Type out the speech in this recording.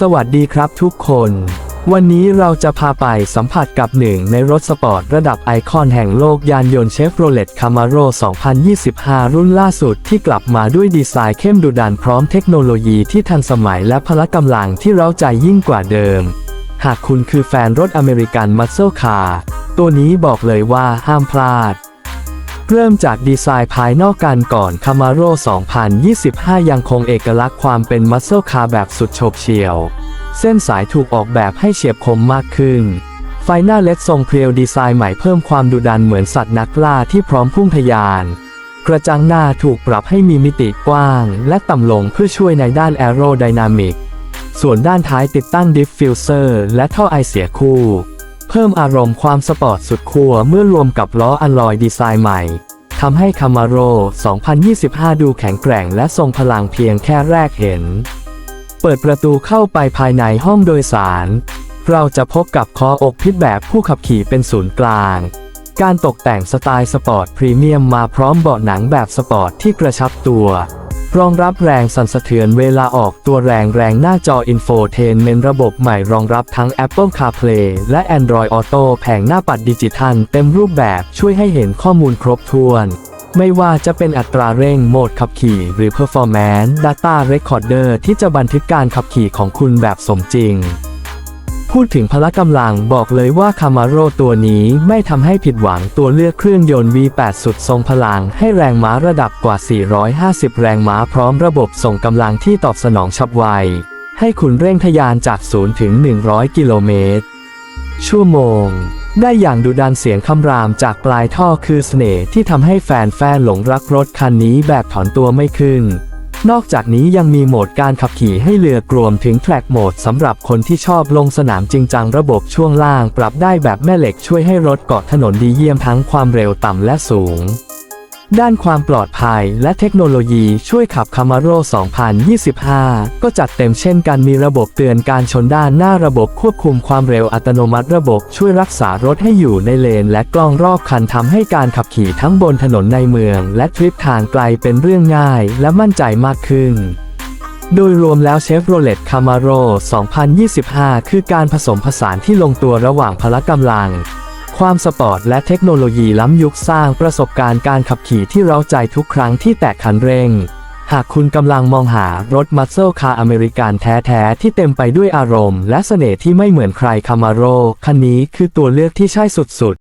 สวัสดีครับทุกคน วันนี้เราจะพาไปสัมผัสกับหนึ่งในรถสปอร์ตระดับไอคอนแห่งโลกยานยนต์เชฟโรเลตคามาโร2025 รุ่นล่าสุดที่กลับมาด้วยดีไซน์เข้มดุดันพร้อมเทคโนโลยีที่ทันสมัยและพละกำลังที่เร้าใจยิ่งกว่าเดิม หากคุณคือแฟนรถอเมริกันมัสเซ e คาร์ตัวนี้บอกเลยว่าห้ามพลาด เริ่มจากดีไซน์ภายนอกกันก่อน Camaro 2025 ยังคงเอกลักษณ์ความเป็นมัสเซ e คาร์แบบสุดโฉบเฉี่ยว เส้นสายถูกออกแบบให้เฉียบคมมากขึ้น ไฟหน้าเล็ดทรงเพรียวดีไซน์ใหม่เพิ่มความดุดันเหมือนสัตว์นักล่าที่พร้อมพุ่งทะยาน กระจังหน้าถูกปรับให้มีมิติกว้าง และต่ำลงเพื่อช่วยในด้านแอโรไดนามิก ส่วนด้านท้ายติดตั้งดิฟฟิวเซอร์และท่อไอเสียคู่ เพิ่มอารมณ์ความสปอร์ตสุดขั้วเมื่อรวมกับล้ออลลอยดีไซน์ใหม่ทำให้ Camaro 2025 ดูแข็งแกร่งและทรงพลังเพียงแค่แรกเห็น เปิดประตูเข้าไปภายในห้องโดยสาร เราจะพบกับคออกพิษแบบผู้ขับขี่เป็นศูนย์กลาง การตกแต่งสไตล์สปอร์ตพรีเมียมมาพร้อมเบาะหนังแบบสปอร์ตที่กระชับตัว รองรับแรงสั่นสะเทือนเวลาออกตัวแรงแรงหน้าจออินโฟเทนเมนระบบใหม่รองรับทั้ง Apple CarPlay และ Android Auto แผงหน้าปัดดิจิทัลเต็มรูปแบบช่วยให้เห็นข้อมูลครบถ้วน ไม่ว่าจะเป็นอัตราเร่งโหมดขับขี่ หรือ Performance Data Recorder ที่จะบันทึกการขับขี่ของคุณแบบสมจริง พูดถึงพละกำลังบอกเลยว่า Camaro ตัวนี้ไม่ทำให้ผิดหวังตัวเลือกเครื่องยนต์ V8 สุดทรงพลังให้แรงม้าระดับกว่า 450 แรงม้าพร้อมระบบส่งกำลังที่ตอบสนองฉับไว ให้คุณเร่งทะยานจาก 0 ถึง 100 กิโลเมตร ชั่วโมง ได้อย่างดุดันเสียงคำรามจากปลายท่อคือเสน่ห์ที่ทำให้แฟนๆหลงรักรถคันนี้แบบถอนตัวไม่ขึ้น นอกจากนี้ยังมีโหมดการขับขี่ให้เลือกรวมถึงแทร็กโหมดสำหรับคนที่ชอบลงสนามจริงจังระบบช่วงล่างปรับได้แบบแม่เหล็กช่วยให้รถเกาะถนนดีเยี่ยมทั้งความเร็วต่ำและสูง ด้านความปลอดภัยและเทคโนโลยีช่วยขับ Camaro 2025 ก็จัดเต็มเช่นกันมีระบบเตือนการชนด้านหน้าระบบควบคุมความเร็วอัตโนมัติระบบช่วยรักษารถให้อยู่ในเลน และกล้องรอบคันทำให้การขับขี่ทั้งบนถนนในเมือง และทริปทางไกลเป็นเรื่องง่าย และมั่นใจมากขึ้นโดยรวมแล้วเชฟโรเลตคามาโร2025 คือการผสมผสานที่ลงตัวระหว่างพละกำลัง ความสปอร์ตและเทคโนโลยีล้ำยุคสร้างประสบการณ์การขับขี่ที่เร้าใจทุกครั้งที่แตะคันเร่ง หากคุณกำลังมองหารถมัสเซลคาร์อเมริกันแท้ ๆ ที่เต็มไปด้วยอารมณ์และเสน่ห์ที่ไม่เหมือนใครคามาโรคันนี้คือตัวเลือกที่ใช่สุด